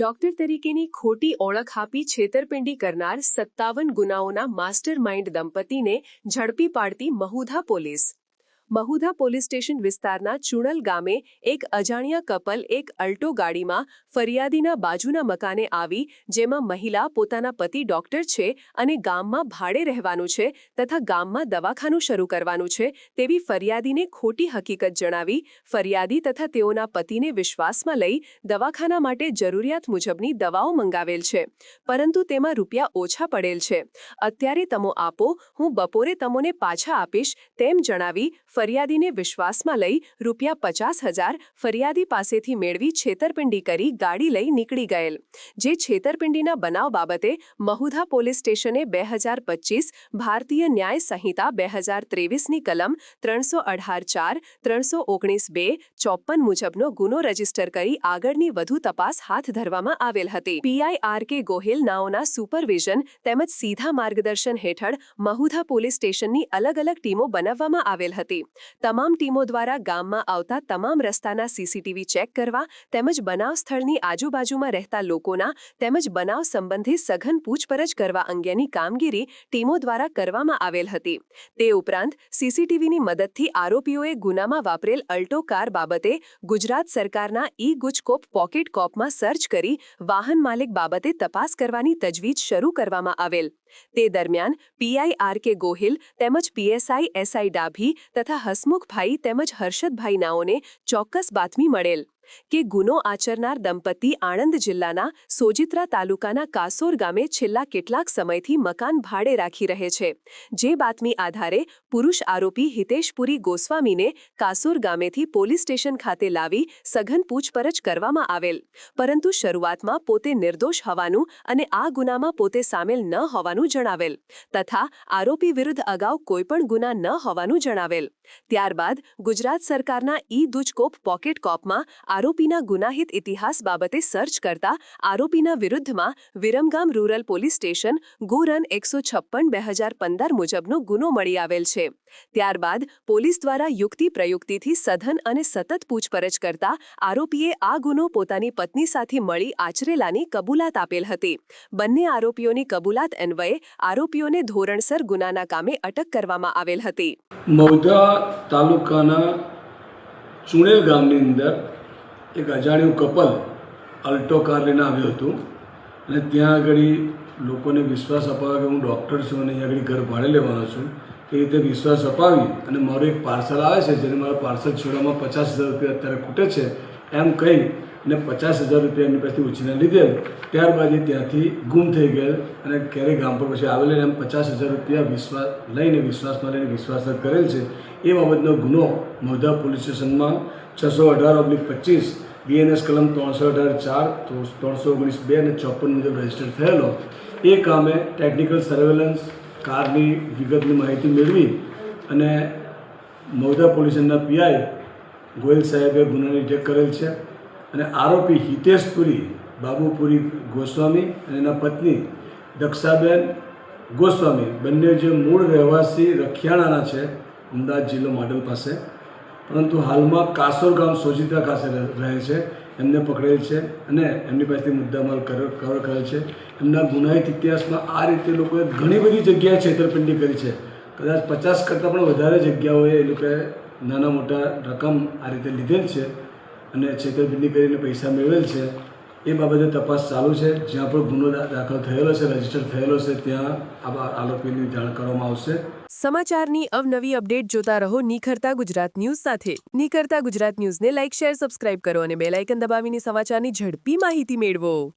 Doctor તરીકેની ખોટી ઓળખ આપી છેતરપિંડી કરનાર સત્તાવન ગુનાઓના માસ્ટર માઇન્ડ દંપતીને ઝડપી પાડતી Mahudha police. Mahudha police station વિસ્તારના ચુણલ ગામે એક અજાણ્યા કપલ એક અલ્ટો ગાડીમાં ફરિયાદીના બાજુના મકાને આવી, જેમાં મહિલા પોતાના પતિ ડોક્ટર છે અને ગામમાં ભાડે રહેવાનું છે તથા ગામમાં દવાખાનું શરૂ કરવાનું છે તેવી ફરિયાદીને ખોટી હકીકત જણાવી, ફરિયાદી તથા તેઓના પતિને વિશ્વાસમાં લઈ દવાખાના માટે જરૂરિયાત મુજબની દવાઓ મંગાવેલ છે, પરંતુ તેમાં રૂપિયા ઓછા પડેલ છે. અત્યારે તમો આપો, હું બપોરે તમોને પાછા આપીશ, તેમ જણાવી ફરિયાદીને વિશ્વાસમાં લઈ રૂપિયા પચાસ હજાર ફરિયાદી પાસેથી મેળવી છેતરપિંડી કરી ગાડી લઈ નીકળી ગયેલ. જે છેતરપિંડીના બનાવ બાબતે મહુધા પોલીસ સ્ટેશને બે હજાર પચીસ ભારતીય ન્યાય સંહિતા બે હજાર ત્રેવીસની કલમ ત્રણસો અઢાર ચાર ત્રણસો ઓગણીસ બે ચોપ્પન મુજબનો ગુનો રજિસ્ટર કરી આગળની વધુ તપાસ હાથ ધરવામાં આવેલ હતી. PI R K Gohil નાઓના supervision તેમજ સીધા માર્ગદર્શન હેઠળ મહુધા પોલીસ સ્ટેશનની અલગ અલગ ટીમો બનાવવામાં આવેલ હતી. તમામ ટીમો દ્વારા ગામમાં આવતા તમામ રસ્તાના સીસીટીવી ચેક કરવા તેમજ બનાવ સ્થળની આજુબાજુમાં રહેતા લોકોના તેમજ બનાવ સંબંધી સઘન પૂછપરછ કરવા અંગેની કામગીરી ટીમો દ્વારા કરવામાં આવેલ હતી. તે ઉપરાંત સીસીટીવીની મદદથી આરોપીઓએ ગુનામાં વાપરેલ અલ્ટો કાર બાબતે ગુજરાત સરકારના ઈ ગુજકોપ પોકેટ કોપમાં સર્ચ કરી વાહન માલિક બાબતે તપાસ કરવાની તજવીજ શરૂ કરવામાં આવેલ. તે દરમિયાન પીઆઈ આર કે ગોહિલ તેમજ પીએસઆઈ એસઆઈ ડાભી તથા હસમુખભાઈ તેમજ હર્ષદભાઈ નાઓને ચોક્કસ બાતમી મળેલ. કે ગુનો આચરનાર દંપતી આણંદ જિલ્લાના સોજિત્રા તાલુકાના કાસોર ગામે છેલ્લા કેટલાક સમયથી મકાન ભાડે રાખી રહે છે. જે બાતમી આધારે પુરુષ આરોપી હિતેશપુરી ગોસ્વામીને કાસોર ગામેથી પોલીસ સ્ટેશન ખાતે લાવી સઘન પૂછપરછ કરવામાં આવેલ. પરંતુ શરૂઆતમાં પોતે નિર્દોષ હોવાનું અને આ ગુનામાં પોતે સામેલ ન હોવાનું જણાવેલ તથા આરોપી વિરુદ્ધ અગાઉ કોઈપણ ગુના ન હોવાનું જણાવેલ. ત્યારબાદ ગુજરાત સરકારના ઈ દુજકોપ પોકેટ કોપમાં આરોપીના ગુનાહિત ઇતિહાસ બાબતે સર્ચ કરતા આરોપીના વિરુદ્ધમાં વિરમગામ રૂરલ પોલીસ સ્ટેશન ગોરન એકસો છપ્પન બે હજાર પંદર મુજબનો ગુનો મળી આવેલ છે. ત્યારબાદ પોલીસ દ્વારા યુક્તિ પ્રયુક્તિથી સઘન અને સતત પૂછપરછ કરતા આરોપીએ આ ગુનો પોતાની પત્ની સાથે મળી આચરેલાની કબૂલાત આપેલ હતી. બંને આરોપીઓની કબૂલાત અન્વયે આરોપીઓને ધોરણસર ગુનાના કામે અટક કરવામાં આવેલ હતી. મૌધા તાલુકાના ચુણેલ ગામની અંદર એક અજાણ્યું કપલ અલ્ટો કાર લઈને આવ્યું હતું. અને ત્યાં આગળ લોકોને વિશ્વાસ અપાવ્યો કે હું ડૉક્ટર છું અને અહીંયા આગળ ઘર ભાડે લેવાનો છું. એ રીતે વિશ્વાસ અપાવી અને મારું એક પાર્સલ આવે છે, જેને મારા પાર્સલ છોડવામાં પચાસ હજાર રૂપિયા અત્યારે ખૂટે છે, એમ કહી અને પચાસ હજાર રૂપિયા એમની પાસેથી ઉછીને લીધેલ. ત્યારબાદ એ ત્યાંથી ગુમ થઈ ગયેલ અને ક્યારે ગામ પર પછી આવેલ એમ પચાસ હજાર રૂપિયા વિશ્વાસ લઈને વિશ્વાસમાં લઈને વિશ્વાસઘાત કરેલ છે. એ બાબતનો ગુનો મૌધા પોલીસ સ્ટેશનમાં છસો અઢાર ઓબ્લિક પચીસ, બીએનએસ કલમ ત્રણસો અઢાર ચાર, ત્રણસો ઓગણીસ બે અને ચોપન મુજબ રજિસ્ટર થયેલો. એ કામે ટેકનિકલ સર્વેલન્સ, કારની વિગતની માહિતી મેળવી અને મૌદા પોલીસ સ્ટેશનના પીઆઈ ગોયલ સાહેબે ગુનાની ડિટેક્ટ કરેલ છે. અને આરોપી હિતેશપુરી બાબુપુરી ગોસ્વામી અને એના પત્ની દક્ષાબેન ગોસ્વામી. બંને જે મૂળ રહેવાસી રખિયાણાના છે, અમદાવાદ જિલ્લો મોડલ પાસે. પરંતુ હાલમાં કાસોર ગામ સોજિત્રા ખાતે રહે- છે. એમને પકડેલ છે અને એમની પાસેથી મુદ્દામાલ કવર કરેલ છે. એમના ગુનાહિત ઇતિહાસમાં આ રીતે લોકોએ ઘણી બધી જગ્યાએ છેતરપિંડી કરી છે. કદાચ પચાસ કરતાં પણ વધારે જગ્યાઓએ એ લોકોએ નાના મોટા રકમ આ રીતે લીધેલ છે. અને છેતરપિંડી કરીને પૈસા મેળવેલ છે, એ બાબતે તપાસ ચાલુ છે. જ્યાં પણ ગુનો દાખલ થયેલો છે, રજિસ્ટર થયેલો છે, ત્યાં આ આરોપીની જાણ કરવામાં આવશે. સમાચારની અવનવી અપડેટ જોતા રહો નિખરતા ગુજરાત ન્યૂઝ સાથે. નિખરતા ગુજરાત ન્યૂઝને લાઇક, શેર, સબસ્ક્રાઇબ કરો અને બેલ આઇકન દબાવીને સમાચારની ઝડપી માહિતી મેળવો.